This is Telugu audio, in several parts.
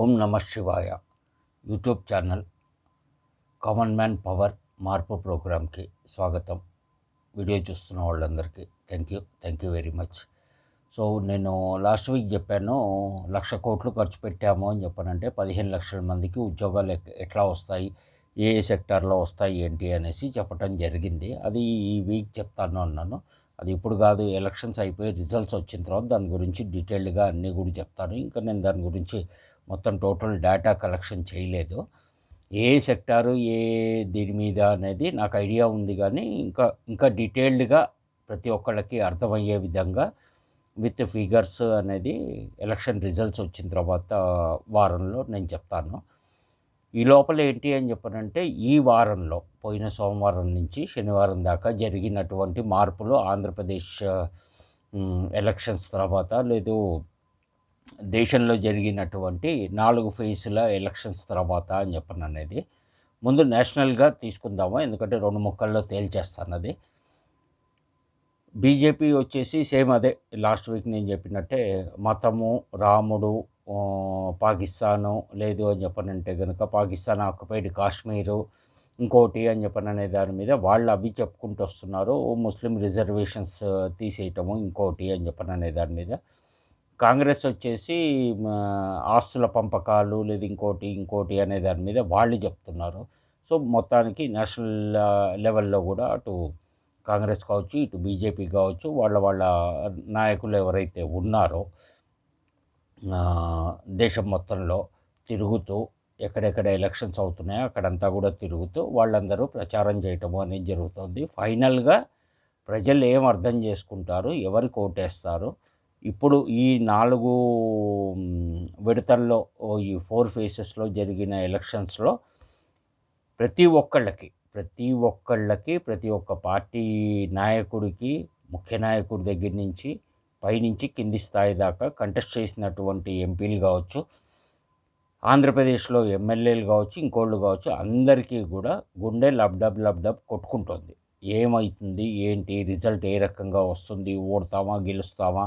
ఓం నమ శివాయ. YouTube channel common man power మార్పు ప్రోగ్రామ్కి స్వాగతం. వీడియో చూస్తున్న వాళ్ళందరికీ thank you thank you very much. So నేను లాస్ట్ వీక్ చెప్పాను లక్ష కోట్లు ఖర్చు పెట్టాము అని చెప్పానంటే పదిహేను లక్షల మందికి ఉద్యోగాలు ఎట్లా వస్తాయి ఏ ఏ సెక్టార్లో వస్తాయి ఏంటి అనేసి చెప్పడం జరిగింది. అది ఈ వీక్ చెప్తాను అన్నాను. అది ఇప్పుడు కాదు ఎలక్షన్స్ అయిపోయి రిజల్ట్స్ వచ్చిన తర్వాత దాని గురించి డీటెయిల్డ్గా అన్నీ కూడా చెప్తాను. ఇంకా నేను దాని గురించి మొత్తం టోటల్ డేటా కలెక్షన్ చేయలేదు. ఏ సెక్టారు ఏ దీని మీద అనేది నాకు ఐడియా ఉంది కానీ ఇంకా ఇంకా డీటెయిల్డ్గా ప్రతి ఒక్కళ్ళకి అర్థమయ్యే విధంగా విత్ ఫిగర్స్ అనేది ఎలక్షన్ రిజల్ట్స్ వచ్చిన తర్వాత వారంలో నేను చెప్తాను. ఈ లోపల ఏంటి అని చెప్పనంటే ఈ వారంలో పోయిన సోమవారం నుంచి శనివారం దాకా జరిగినటువంటి మార్పులు ఆంధ్రప్రదేశ్ ఎలక్షన్స్ తర్వాత లేదు దేశంలో జరిగినటువంటి నాలుగు ఫేజ్ల ఎలక్షన్స్ తర్వాత అని చెప్పను అనేది ముందు నేషనల్గా తీసుకుందాము ఎందుకంటే రెండు ముక్కల్లో తేల్చేస్తున్నది. బీజేపీ వచ్చేసి సేమ్ అదే లాస్ట్ వీక్ నేను చెప్పినట్టే మతము రాముడు పాకిస్తాను లేదు అని చెప్పనంటే కనుక పాకిస్తాన్ ఆక్యుపైడ్ కాశ్మీరు ఇంకోటి అని చెప్పననే దాని మీద వాళ్ళు అవి చెప్పుకుంటూ వస్తున్నారు. ముస్లిం రిజర్వేషన్స్ తీసేయటము ఇంకోటి అని చెప్పననే దాని మీద. కాంగ్రెస్ వచ్చేసి ఆస్తుల పంపకాలు లేదు ఇంకోటి ఇంకోటి అనే దాని మీద వాళ్ళు చెప్తున్నారు. సో మొత్తానికి నేషనల్ లెవెల్లో కూడా అటు కాంగ్రెస్ కావచ్చు ఇటు బీజేపీ కావచ్చు వాళ్ళ వాళ్ళ నాయకులు ఎవరైతే ఉన్నారో దేశం మొత్తంలో తిరుగుతూ ఎక్కడెక్కడ ఎలక్షన్స్ అవుతున్నాయో అక్కడంతా కూడా తిరుగుతూ వాళ్ళందరూ ప్రచారం చేయటము అనేది జరుగుతుంది. ఫైనల్గా ప్రజలు ఏం అర్థం చేసుకుంటారు ఎవరికి ఓటేస్తారు ఇప్పుడు ఈ నాలుగు విడతల్లో ఈ ఫోర్ ఫేసెస్లో జరిగిన ఎలక్షన్స్లో ప్రతి ఒక్కళ్ళకి ప్రతి ఒక్కళ్ళకి ప్రతి ఒక్క పార్టీ నాయకుడికి ముఖ్య నాయకుడి దగ్గర నుంచి పైనుంచి కింది స్థాయి దాకా కంటెస్ట్ చేసినటువంటి ఎంపీలు కావచ్చు ఆంధ్రప్రదేశ్లో ఎమ్మెల్యేలు కావచ్చు ఇంకోళ్ళు కావచ్చు అందరికీ కూడా గుండె లబ్డబ్ లబ్డబ్ కొట్టుకుంటుంది. ఏమవుతుంది ఏంటి? రిజల్ట్ ఏ రకంగా వస్తుంది? ఓడతామా? గెలుస్తామా?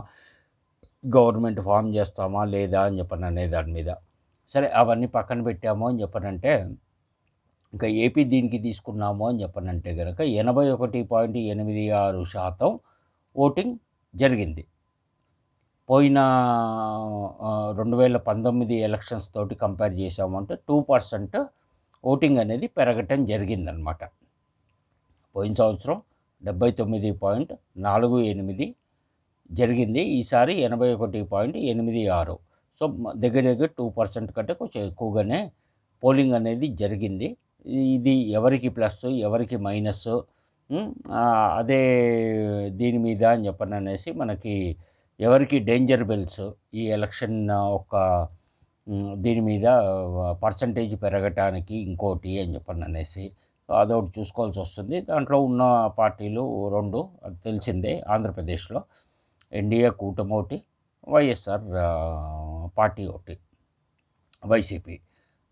గవర్నమెంట్ ఫామ్ చేస్తామా లేదా అని చెప్పను అనే దాని మీద. సరే అవన్నీ పక్కన పెట్టాము అని చెప్పనంటే ఇంకా ఏపీ దీనికి తీసుకున్నాము అని చెప్పనంటే కనుక ఎనభై ఒకటి పాయింట్ ఎనిమిది ఆరు శాతం ఓటింగ్ జరిగింది. పోయిన రెండు వేల పంతొమ్మిది ఎలక్షన్స్ తోటి కంపేర్ చేసామంటే టూ పర్సెంట్ ఓటింగ్ అనేది పెరగటం జరిగిందనమాట. పోయిన సంవత్సరం డెబ్బై తొమ్మిది పాయింట్ నాలుగు ఎనిమిది జరిగింది. ఈసారి ఎనభై ఒకటి పాయింట్ ఎనిమిది ఆరు. సో దగ్గర దగ్గర టూ పర్సెంట్ కంటే కొంచెం ఎక్కువగానే పోలింగ్ అనేది జరిగింది. ఇది ఎవరికి ప్లస్ ఎవరికి మైనస్ అదే దీని మీద అని చెప్పని అనేసి మనకి ఎవరికి డేంజర్ బెల్స్ ఈ ఎలక్షన్ ఒక దీని మీద పర్సంటేజ్ పెరగటానికి ఇంకోటి అని చెప్పని అనేసి అదొకటి చూసుకోవాల్సి వస్తుంది. దాంట్లో ఉన్న పార్టీలు రెండు అది తెలిసిందే ఆంధ్రప్రదేశ్లో. ఎన్డీఏ కూటమి ఒకటి వైఎస్ఆర్ పార్టీ ఒకటి వైసీపీ.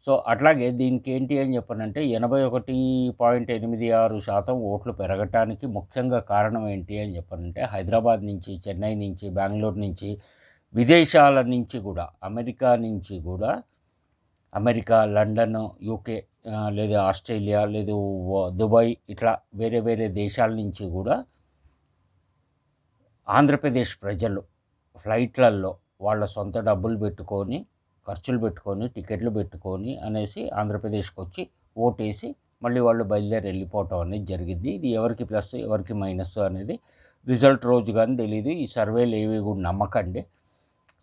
సో అట్లాగే దీనికి ఏంటి అని చెప్పనంటే ఎనభై ఒకటి పాయింట్ ఎనిమిది ఆరు శాతం ఓట్లు పెరగటానికి ముఖ్యంగా కారణం ఏంటి అని చెప్పనంటే హైదరాబాద్ నుంచి చెన్నై నుంచి బెంగళూరు నుంచి విదేశాల నుంచి కూడా అమెరికా నుంచి కూడా అమెరికా లండన్ యూకే లేదా ఆస్ట్రేలియా లేదు దుబాయ్ ఇట్లా వేరే వేరే దేశాల నుంచి కూడా ఆంధ్రప్రదేశ్ ప్రజలు ఫ్లైట్లలో వాళ్ళ సొంత డబ్బులు పెట్టుకొని ఖర్చులు పెట్టుకొని టికెట్లు పెట్టుకొని అనేసి ఆంధ్రప్రదేశ్కి వచ్చి ఓటేసి మళ్ళీ వాళ్ళు బయలుదేరి వెళ్ళిపోవటం అనేది జరిగింది ఇది ఎవరికి ప్లస్ ఎవరికి మైనస్ అనేది రిజల్ట్ రోజు కానీ తెలియదు ఈ సర్వేలు ఏవి కూడా నమ్మకండి.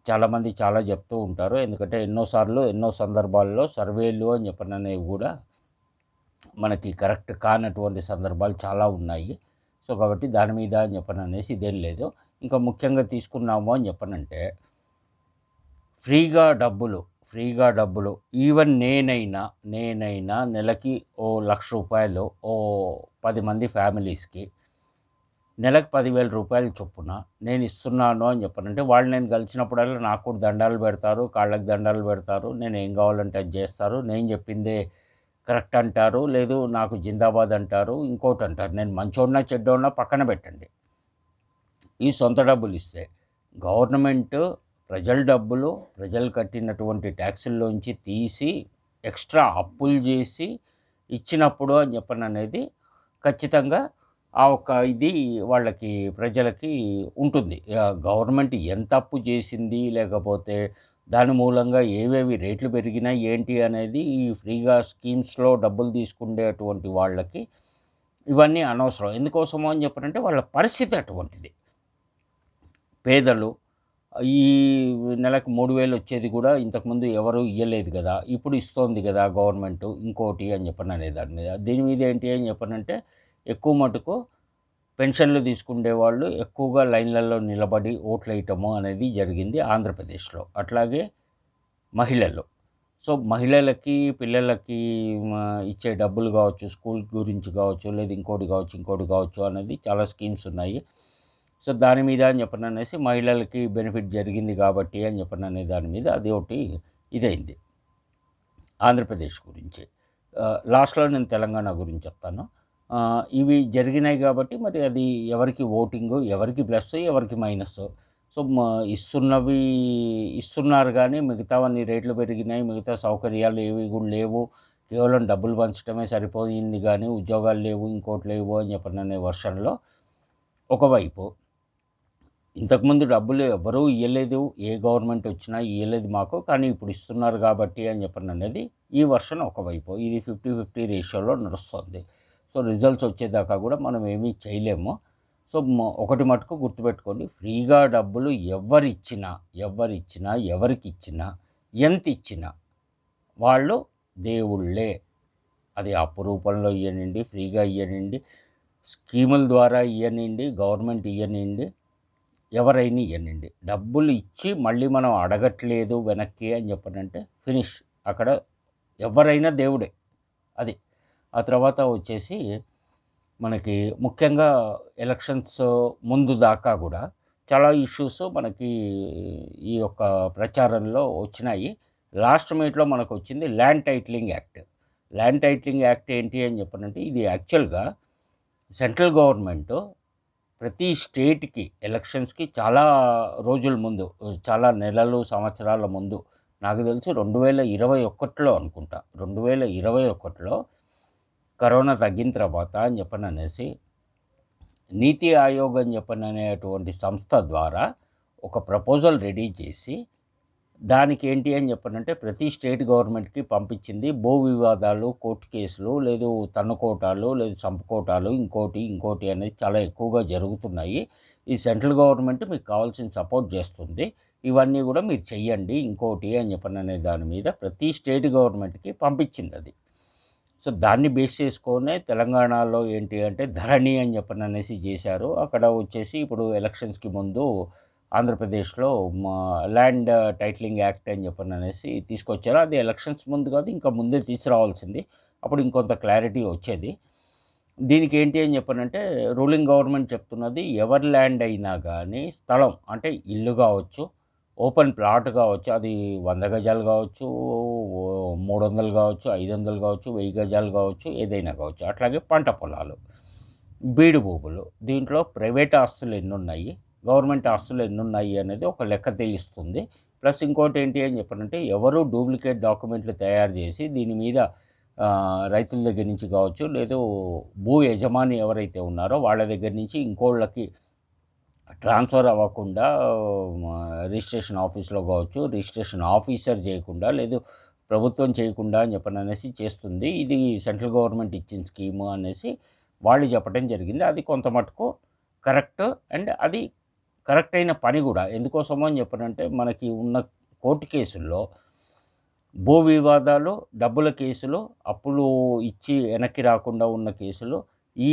చాలామంది చాలా చెప్తూ ఉంటారు. ఎందుకంటే ఎన్నోసార్లు ఎన్నో సందర్భాల్లో సర్వేలు అని చెప్పననేవి కూడా మనకి కరెక్ట్ కానటువంటి సందర్భాలు చాలా ఉన్నాయి. సో కాబట్టి దాని మీద అని చెప్పను అనేసి ఇదేం లేదు. ఇంకా ముఖ్యంగా తీసుకున్నాము అని చెప్పనంటే ఫ్రీగా డబ్బులు ఫ్రీగా డబ్బులు ఈవెన్ నేనైనా నేనైనా నెలకి ఓ లక్ష రూపాయలు ఓ పది మంది ఫ్యామిలీస్కి నెలకు పదివేల రూపాయలు చొప్పున నేను ఇస్తున్నాను అని చెప్పనంటే వాళ్ళు నేను కలిసినప్పుడల్లా నాకు కూడా దండాలు పెడతారు కాళ్ళకి దండాలు పెడతారు నేను ఏం కావాలంటే అది చేస్తారు నేను చెప్పిందే కరెక్ట్ అంటారు లేదు నాకు జిందాబాద్ అంటారు ఇంకోటి అంటారు. నేను మంచోడినా చెడ్డోడినా పక్కన పెట్టండి. ఈ సొంత డబ్బులు ఇస్తే గవర్నమెంట్ ప్రజల డబ్బులు ప్రజలు కట్టినటువంటి ట్యాక్సుల్లోంచి తీసి ఎక్స్ట్రా అప్పులు చేసి ఇచ్చినప్పుడు అని చెప్పని అనేది ఖచ్చితంగా ఆ ఒక్క ఇది వాళ్ళకి ప్రజలకి ఉంటుంది. గవర్నమెంట్ ఎంత అప్పు చేసింది లేకపోతే దాని మూలంగా ఏవేవి రేట్లు పెరిగినాయి ఏంటి అనేది ఈ ఫ్రీగా స్కీమ్స్లో డబ్బులు తీసుకునేటువంటి వాళ్ళకి ఇవన్నీ అనవసరం. ఎందుకోసమో అని చెప్పనంటే వాళ్ళ పరిస్థితి అటువంటిది. పేదలు ఈ నెలకు మూడు వేలు వచ్చేది కూడా ఇంతకుముందు ఎవరు ఇవ్వలేదు కదా ఇప్పుడు ఇస్తోంది కదా గవర్నమెంట్ ఇంకోటి అని చెప్పను అనే దాని మీద దీని మీద ఏంటి అని చెప్పనంటే ఎక్కువ మటుకు పెన్షన్లు తీసుకునే వాళ్ళు ఎక్కువగా లైన్లలో నిలబడి ఓట్లు వేయటము అనేది జరిగింది ఆంధ్రప్రదేశ్లో అట్లాగే మహిళలు సో మహిళలకి పిల్లలకి ఇచ్చే డబ్బులు కావచ్చు స్కూల్ గురించి కావచ్చు లేదా ఇంకోటి కావచ్చు ఇంకోటి కావచ్చు అనేది చాలా స్కీమ్స్ ఉన్నాయి. సో దాని మీద అని చెప్పను అనేసి మహిళలకి బెనిఫిట్ జరిగింది కాబట్టి అని చెప్పను అనే దాని మీద అది ఒకటి ఇదైంది ఆంధ్రప్రదేశ్ గురించి. లాస్ట్లో నేను తెలంగాణ గురించి చెప్తాను. ఇవి జరిగినాయి కాబట్టి మరి అది ఎవరికి ఓటింగు ఎవరికి ప్లస్ ఎవరికి మైనస్. సో ఇస్తున్నవి ఇస్తున్నారు కానీ మిగతావన్నీ రేట్లు పెరిగినాయి మిగతా సౌకర్యాలు ఏవి కూడా లేవు. కేవలం డబ్బులు పంచడమే సరిపోయింది కానీ ఉద్యోగాలు లేవు ఇంకోటి లేవు అని చెప్పిన అనే వర్షన్లో ఒకవైపు. ఇంతకుముందు డబ్బులు ఎవరూ ఇవ్వలేదు ఏ గవర్నమెంట్ వచ్చినా ఇవ్వలేదు మాకు కానీ ఇప్పుడు ఇస్తున్నారు కాబట్టి అని చెప్పిన అనేది ఈ వర్షన్ ఒకవైపు. ఇది ఫిఫ్టీ ఫిఫ్టీ రేషియోలో నడుస్తుంది. సో రిజల్ట్స్ వచ్చేదాకా కూడా మనం ఏమీ చేయలేము. సో ఒకటి మటుకు గుర్తుపెట్టుకోండి ఫ్రీగా డబ్బులు ఎవరిచ్చినా ఎవరిచ్చినా ఎవరికి ఇచ్చినా ఎంత ఇచ్చినా వాళ్ళు దేవుళ్ళే. అది అప్పు రూపంలో ఇవ్వనండి ఫ్రీగా ఇవ్వనండి స్కీముల ద్వారా ఇవ్వనండి గవర్నమెంట్ ఇవ్వనండి ఎవరైనా ఇవ్వనండి డబ్బులు ఇచ్చి మళ్ళీ మనం అడగట్లేదు వెనక్కి అని చెప్పనంటే ఫినిష్. అక్కడ ఎవరైనా దేవుడే. అది. ఆ తర్వాత వచ్చేసి మనకి ముఖ్యంగా ఎలక్షన్స్ ముందు దాకా కూడా చాలా ఇష్యూస్ మనకి ఈ యొక్క ప్రచారంలో వచ్చినాయి. లాస్ట్ మీట్లో మనకు వచ్చింది land titling act land titling act ఏంటి అని చెప్పనంటే ఇది యాక్చువల్గా సెంట్రల్ గవర్నమెంట్ ప్రతి స్టేట్కి ఎలక్షన్స్కి చాలా రోజుల ముందు చాలా నెలలు సంవత్సరాల ముందు నాకు తెలిసి రెండు వేల ఇరవై ఒకటిలో అనుకుంటా రెండు వేల ఇరవై ఒకటిలో కరోనా తగ్గిన తర్వాత అని చెప్పని అనేసి నీతి ఆయోగ్ అని చెప్పని అనేటువంటి సంస్థ ద్వారా ఒక ప్రపోజల్ రెడీ చేసి దానికి ఏంటి అని చెప్పనంటే ప్రతి స్టేట్ గవర్నమెంట్కి పంపించింది భూ వివాదాలు కోర్టు కేసులు లేదు తన్నుకోటాలు లేదు చంపుకోటాలు ఇంకోటి ఇంకోటి అనేది చాలా ఎక్కువగా జరుగుతున్నాయి. ఈ సెంట్రల్ గవర్నమెంట్ మీకు కావాల్సిన సపోర్ట్ చేస్తుంది. ఇవన్నీ కూడా మీరు చెయ్యండి ఇంకోటి అని చెప్పని అనే దాని మీద ప్రతి స్టేట్ గవర్నమెంట్కి పంపించింది అది. సో దాన్ని బేస్ చేసుకొని తెలంగాణలో ఏంటి అంటే ధరణి అని చెప్పని అనేసి చేశారు. అక్కడ వచ్చేసి ఇప్పుడు ఎలక్షన్స్కి ముందు ఆంధ్రప్రదేశ్లో మా ల్యాండ్ టైటిలింగ్ యాక్ట్ అని చెప్పని అనేసి తీసుకొచ్చారు. అది ఎలక్షన్స్ ముందు కాదు ఇంకా ముందే తీసుకురావాల్సింది. అప్పుడు ఇంకొంత క్లారిటీ వచ్చేది. దీనికి ఏంటి అని చెప్పనంటే రూలింగ్ గవర్నమెంట్ చెప్తున్నది ఎవరి ల్యాండ్ అయినా కానీ స్థలం అంటే ఇల్లు కావచ్చు ఓపెన్ ప్లాట్ కావచ్చు అది వంద గజాలు కావచ్చు మూడు వందలు కావచ్చు ఐదు వందలు కావచ్చు వెయ్యి గజాలు కావచ్చు ఏదైనా కావచ్చు. అట్లాగే పంట పొలాలు బీడు భూములు దీంట్లో ప్రైవేట్ ఆస్తులు ఎన్ని ఉన్నాయి గవర్నమెంట్ ఆస్తులు ఎన్ని ఉన్నాయి అనేది ఒక లెక్క తెలుస్తుంది. ప్లస్ ఇంకోటి ఏంటి అని చెప్పారంటే ఎవరు డూప్లికేట్ డాక్యుమెంట్లు తయారు చేసి దీని మీద రైతుల దగ్గర నుంచి కావచ్చు లేదు భూ యజమాని ఎవరైతే ఉన్నారో వాళ్ళ దగ్గర నుంచి ఇంకోళ్ళకి ట్రాన్స్ఫర్ అవ్వకుండా రిజిస్ట్రేషన్ ఆఫీస్లో కావచ్చు రిజిస్ట్రేషన్ ఆఫీసర్ చేయకుండా లేదు ప్రభుత్వం చేయకుండా అని చెప్పని అనేసి చేస్తుంది. ఇది సెంట్రల్ గవర్నమెంట్ ఇచ్చిన స్కీము అనేసి వాళ్ళు చెప్పడం జరిగింది. అది కొంత మటుకు కరెక్ట్ అండ్ అది కరెక్ట్ అయిన పని కూడా. ఎందుకోసమో అని చెప్పనంటే మనకి ఉన్న కోర్టు కేసుల్లో భూ వివాదాలు డబ్బుల కేసులు అప్పులు ఇచ్చి వెనక్కి రాకుండా ఉన్న కేసులు ఈ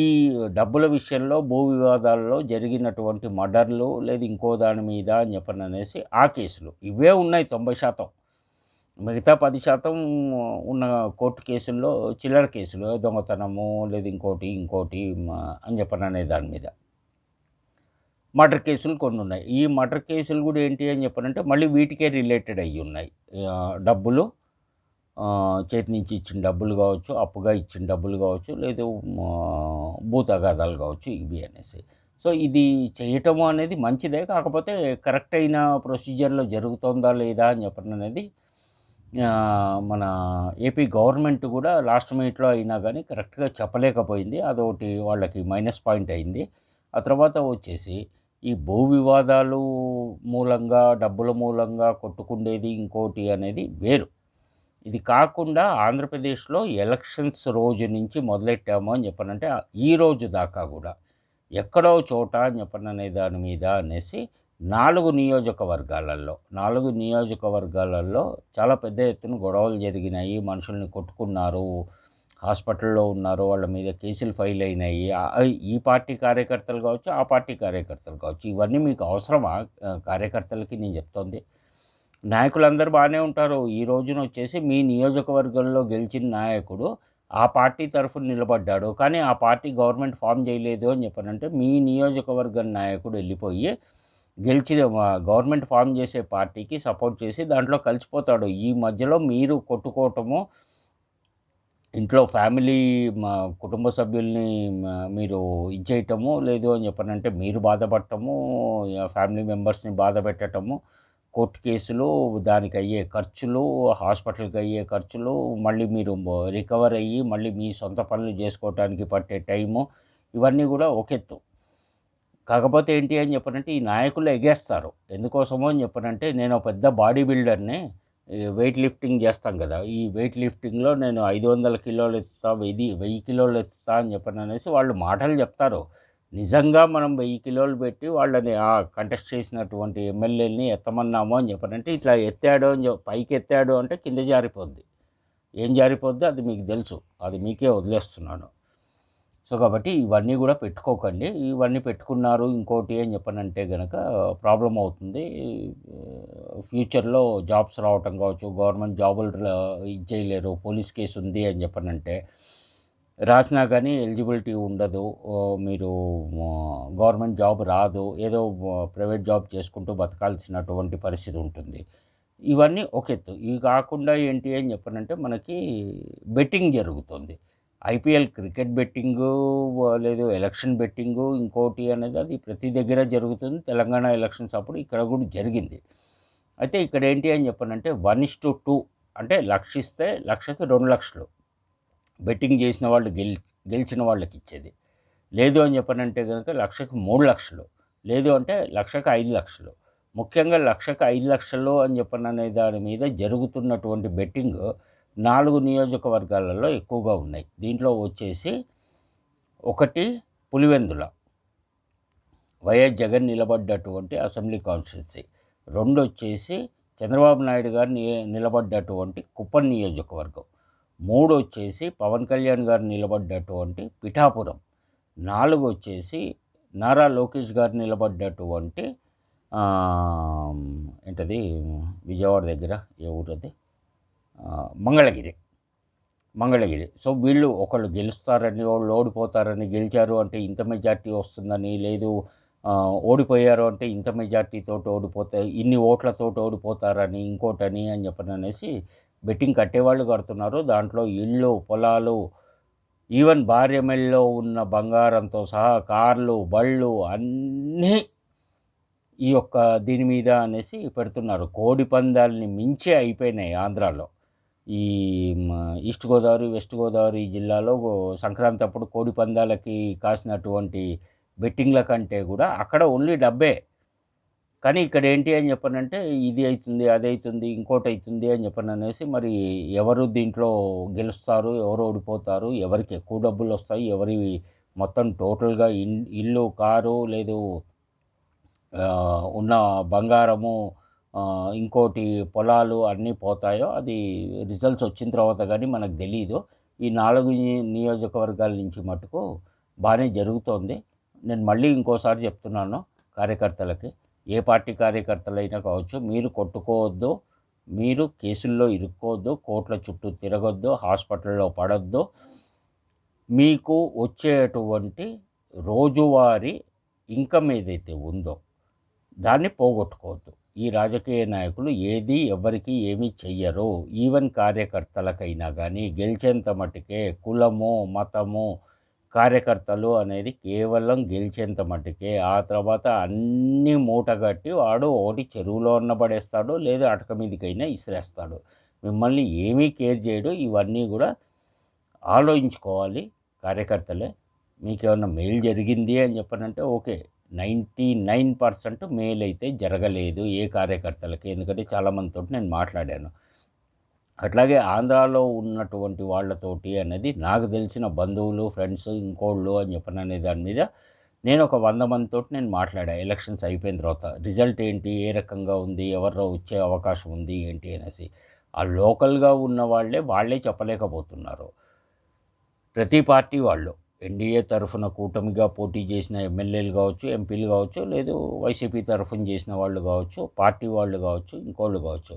డబ్బుల విషయంలో భూ వివాదాల్లో జరిగినటువంటి మర్డర్లు లేదు ఇంకో దాని మీద అని చెప్పని అనేసి ఆ కేసులు. ఇవే ఉన్నాయి తొంభై శాతం. మిగతా పది శాతం ఉన్న కోర్టు కేసుల్లో చిల్లర కేసులు దొంగతనము లేదు ఇంకోటి ఇంకోటి అని చెప్పని అనే దాని మీద. మర్డర్ కేసులు కొన్ని ఉన్నాయి. ఈ మర్డర్ కేసులు కూడా ఏంటి అని చెప్పనంటే మళ్ళీ వీటికే రిలేటెడ్ అయ్యి ఉన్నాయి. డబ్బులు చేతి నుంచి ఇచ్చిన డబ్బులు కావచ్చు అప్పుగా ఇచ్చిన డబ్బులు కావచ్చు లేదు భూతగాదాలు కావచ్చు ఇవి అనేసి సో ఇది చేయటము అనేది మంచిదే కాకపోతే కరెక్ట్ అయిన ప్రొసీజర్లో జరుగుతుందా లేదా అని చెప్పడం అనేది మన ఏపీ గవర్నమెంట్ కూడా లాస్ట్ మినిట్లో అయినా కానీ కరెక్ట్గా చెప్పలేకపోయింది. అదొకటి వాళ్ళకి మైనస్ పాయింట్ అయింది. ఆ తర్వాత వచ్చేసి ఈ భూ వివాదాలు మూలంగా డబ్బుల మూలంగా కొట్టుకుండేది ఇంకోటి అనేది వేరు. ఇది కాకుండా ఆంధ్రప్రదేశ్లో ఎలక్షన్స్ రోజు నుంచి మొదలెట్టాము అని చెప్పనంటే ఈ రోజు దాకా కూడా ఎక్కడో చోట అని చెప్పననే దాని మీద అనేసి నాలుగు నియోజకవర్గాలలో నాలుగు నియోజకవర్గాలలో చాలా పెద్ద ఎత్తున గొడవలు జరిగినాయి. మనుషుల్ని కొట్టుకున్నారు హాస్పిటల్లో ఉన్నారు వాళ్ళ మీద కేసులు ఫైల్ అయినాయి. ఈ పార్టీ కార్యకర్తలు కావచ్చు ఆ పార్టీ కార్యకర్తలు కావచ్చు. ఇవన్నీ మీకు అవసరమా? కార్యకర్తలకి నేను చెప్తోంది. నాయకులందరూ బాగానే ఉంటారు. ఈ రోజున వచ్చేసి మీ నియోజకవర్గంలో గెలిచిన నాయకుడు ఆ పార్టీ తరఫున నిలబడ్డాడు. కానీ ఆ పార్టీ గవర్నమెంట్ ఫామ్ చేయలేదు అని చెప్పనంటే మీ నియోజకవర్గం నాయకుడు వెళ్ళిపోయి గెలిచిన గవర్నమెంట్ ఫామ్ చేసే పార్టీకి సపోర్ట్ చేసి దాంట్లో కలిసిపోతాడు. ఈ మధ్యలో మీరు కొట్టుకోవటము ఇంట్లో ఫ్యామిలీ మా కుటుంబ సభ్యుల్ని మీరు ఇచ్చేయటము లేదు అని చెప్పనంటే మీరు బాధపడటము ఫ్యామిలీ మెంబర్స్ని బాధ పెట్టటము కోర్టు కేసులు దానికి అయ్యే ఖర్చులు హాస్పిటల్కి అయ్యే ఖర్చులు మళ్ళీ మీరు రికవర్ అయ్యి మళ్ళీ మీ సొంత పనులు చేసుకోవటానికి పట్టే టైము ఇవన్నీ కూడా ఒక ఎత్తు. కాకపోతే ఏంటి అని చెప్పనంటే ఈ నాయకులు ఎగేస్తారు. ఎందుకోసమో అని చెప్పనంటే నేను ఒక పెద్ద బాడీ బిల్డర్ని వెయిట్ లిఫ్టింగ్ చేస్తాం కదా ఈ వెయిట్ లిఫ్టింగ్లో నేను ఐదు వందల కిలోలు ఎత్తుతా వెయ్యి వెయ్యి కిలోలు ఎత్తుతా అని చెప్పని అనేసి వాళ్ళు మాటలు చెప్తారు. నిజంగా మనం వెయ్యి కిలోలు పెట్టి వాళ్ళని ఆ కంటెస్ట్ చేసినటువంటి ఎమ్మెల్యేని ఎత్తమన్నాము అని చెప్పనంటే ఇట్లా ఎత్తాడు అని పైకి ఎత్తాడు అంటే కింద జారిపోద్ది. ఏం జారిపోద్ది? అది మీకు తెలుసు. అది మీకే వదిలేస్తున్నాను. సో కాబట్టి ఇవన్నీ కూడా పెట్టుకోకండి. ఇవన్నీ పెట్టుకున్నారు ఇంకోటి అని చెప్పనంటే కనుక ప్రాబ్లం అవుతుంది. ఫ్యూచర్లో జాబ్స్ రావటం కావచ్చు గవర్నమెంట్ జాబులు ఇచ్చేయలేరు ఇది చేయలేరు పోలీస్ కేసు ఉంది అని చెప్పనంటే రాసినా కానీ ఎలిజిబిలిటీ ఉండదు. మీరు గవర్నమెంట్ జాబ్ రాదు. ఏదో ప్రైవేట్ జాబ్ చేసుకుంటూ బతకాల్సినటువంటి పరిస్థితి ఉంటుంది. ఇవన్నీ ఒక ఎత్తు. ఇవి కాకుండా ఏంటి అని చెప్పనంటే మనకి బెట్టింగ్ జరుగుతుంది. ఐపీఎల్ క్రికెట్ బెట్టింగు లేదు ఎలక్షన్ బెట్టింగు ఇంకోటి అనేది అది ప్రతి దగ్గర జరుగుతుంది. తెలంగాణ ఎలక్షన్స్ అప్పుడు ఇక్కడ కూడా జరిగింది. అయితే ఇక్కడ ఏంటి అని చెప్పనంటే వన్ ఇస్ టు టూ అంటే లక్ష ఇస్తే లక్షకి రెండు లక్షలు. బెట్టింగ్ చేసిన వాళ్ళు గెలి గెలిచిన వాళ్ళకి ఇచ్చేది. లేదు అని చెప్పనంటే కనుక లక్షకు మూడు లక్షలు లేదు అంటే లక్షకు ఐదు లక్షలు. ముఖ్యంగా లక్షకు ఐదు లక్షలు అని చెప్పననే దాని మీద జరుగుతున్నటువంటి బెట్టింగ్ నాలుగు నియోజకవర్గాలలో ఎక్కువగా ఉన్నాయి. దీంట్లో వచ్చేసి ఒకటి పులివెందుల వైఎస్ జగన్ నిలబడ్డటువంటి అసెంబ్లీ కాన్స్టిట్యున్సీ రెండు వచ్చేసి చంద్రబాబు నాయుడు గారు ని- నిలబడ్డటువంటి కుప్పం నియోజకవర్గం. మూడు వచ్చేసి పవన్ కళ్యాణ్ గారు నిలబడ్డటువంటి పిఠాపురం. నాలుగు వచ్చేసి నారా లోకేష్ గారు నిలబడ్డటువంటి ఏంటది? విజయవాడ దగ్గర ఏ ఊరు అది మంగళగిరి. మంగళగిరి. సో వీళ్ళు ఒకళ్ళు గెలుస్తారని వాళ్ళు ఓడిపోతారని గెలిచారు అంటే ఇంత మెజార్టీ వస్తుందని లేదు ఓడిపోయారు అంటే ఇంత మెజార్టీతో ఓడిపోతే ఇన్ని ఓట్లతో ఓడిపోతారని ఇంకోటని అని చెప్పని అనేసి బెట్టింగ్ కట్టేవాళ్ళు కడుతున్నారు. దాంట్లో ఇళ్ళు పొలాలు ఈవెన్ భార్యమెల్లో ఉన్న బంగారంతో సహా కార్లు బళ్ళు అన్నీ ఈ యొక్క దీని మీద అనేసి పెడుతున్నారు. కోడి పందాలని మించి అయిపోయినాయి ఆంధ్రాలో. ఈ ఈస్ట్ గోదావరి వెస్ట్ గోదావరి జిల్లాలో సంక్రాంతి అప్పుడు కోడి పందాలకి కాసినటువంటి బెట్టింగ్ల కంటే కూడా అక్కడ ఓన్లీ డబ్బే. కానీ ఇక్కడ ఏంటి అని చెప్పనంటే ఇది అవుతుంది అది అవుతుంది ఇంకోటి అవుతుంది అని చెప్పని అనేసి మరి ఎవరు దీంట్లో గెలుస్తారు ఎవరు ఓడిపోతారు ఎవరికి ఎక్కువ డబ్బులు వస్తాయి ఎవరి మొత్తం టోటల్గా ఇన్ ఇల్లు కారు లేదు ఉన్న బంగారము ఇంకోటి పొలాలు అన్నీ పోతాయో అది రిజల్ట్స్ వచ్చిన తర్వాత కానీ మనకు తెలియదు ఈ నాలుగు నియోజకవర్గాల నుంచి మటుకు బాగానే జరుగుతోంది. నేను మళ్ళీ ఇంకోసారి చెప్తున్నాను కార్యకర్తలకి. ఏ పార్టీ కార్యకర్తలైనా కావచ్చు మీరు కొట్టుకోవద్దు మీరు కేసుల్లో ఇరుక్కోవద్దు కోట్ల చుట్టూ తిరగొద్దు హాస్పిటల్లో పడొద్దు. మీకు వచ్చేటువంటి రోజువారీ ఇన్కమ్ ఏదైతే ఉందో దాన్ని పోగొట్టుకోవద్దు. ఈ రాజకీయ నాయకులు ఏది ఎవరికి ఏమీ చెయ్యరు. ఈవెన్ కార్యకర్తలకైనా కానీ గెలిచేంత మట్టుకే కులము మతము కార్యకర్తలు అనేది కేవలం గెలిచేంత మట్టుకే. ఆ తర్వాత అన్నీ మూటగట్టి వాడు ఒకటి చెరువులో ఉన్న పడేస్తాడు లేదా అటక మీదకైనా ఇసిరేస్తాడు. మిమ్మల్ని ఏమీ కేర్ చేయడు. ఇవన్నీ కూడా ఆలోచించుకోవాలి కార్యకర్తలే. మీకేమన్నా మేలు జరిగింది అని చెప్పనంటే okay. Ninety nine percent male అయితే జరగలేదు ఏ కార్యకర్తలకి. ఎందుకంటే చాలామందితో నేను మాట్లాడాను. అట్లాగే ఆంధ్రాలో ఉన్నటువంటి వాళ్ళతోటి అనేది నాకు తెలిసిన బంధువులు ఫ్రెండ్స్ ఇంకోళ్ళు అని చెప్పిన అనే దాని మీద నేను ఒక వంద మందితో నేను మాట్లాడా. ఎలక్షన్స్ అయిపోయిన తర్వాత రిజల్ట్ ఏంటి? ఏ రకంగా ఉంది? ఎవరో వచ్చే అవకాశం ఉంది? ఏంటి? అనేసి. ఆ లోకల్గా ఉన్న వాళ్ళే వాళ్ళే చెప్పలేకపోతున్నారు. ప్రతి పార్టీ వాళ్ళు. ఎన్డీఏ తరఫున కూటమిగా పోటీ చేసిన ఎమ్మెల్యేలు కావచ్చు ఎంపీలు కావచ్చు లేదు వైసీపీ తరఫున చేసిన వాళ్ళు కావచ్చు పార్టీ వాళ్ళు కావచ్చు ఇంకోళ్ళు కావచ్చు.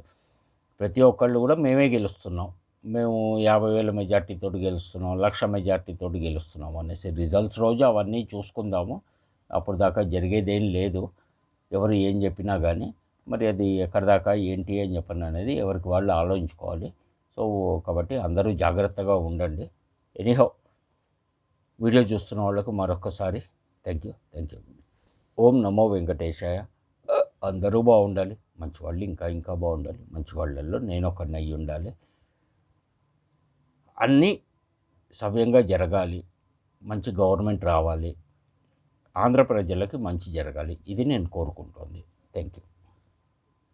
ప్రతి ఒక్కళ్ళు కూడా మేమే గెలుస్తున్నాం. మేము యాభై వేల మెజార్టీతో గెలుస్తున్నాం లక్ష మెజార్టీతో గెలుస్తున్నాం అనేసి రిజల్ట్స్ రోజు అవన్నీ చూసుకుందాము. అప్పుడు దాకా జరిగేదేం లేదు. ఎవరు ఏం చెప్పినా కానీ మరి అది ఎక్కడి దాకా ఏంటి అని చెప్పను అనేది ఎవరికి వాళ్ళు ఆలోచించుకోవాలి. సో కాబట్టి అందరూ జాగ్రత్తగా ఉండండి. ఎనీహో వీడియో చూస్తున్న వాళ్ళకు మరొకసారి థ్యాంక్ యూ థ్యాంక్ యూ ఓం నమో వెంకటేశాయ. అందరూ బాగుండాలి. మంచివాళ్ళు ఇంకా ఇంకా బాగుండాలి. మంచి వాళ్ళల్లో నేను ఒక అయ్యి ఉండాలి. అన్నీ సవ్యంగా జరగాలి. మంచి గవర్నమెంట్ రావాలి. ఆంధ్ర ప్రజలకి మంచి జరగాలి. ఇది నేను కోరుకుంటోంది. Thank you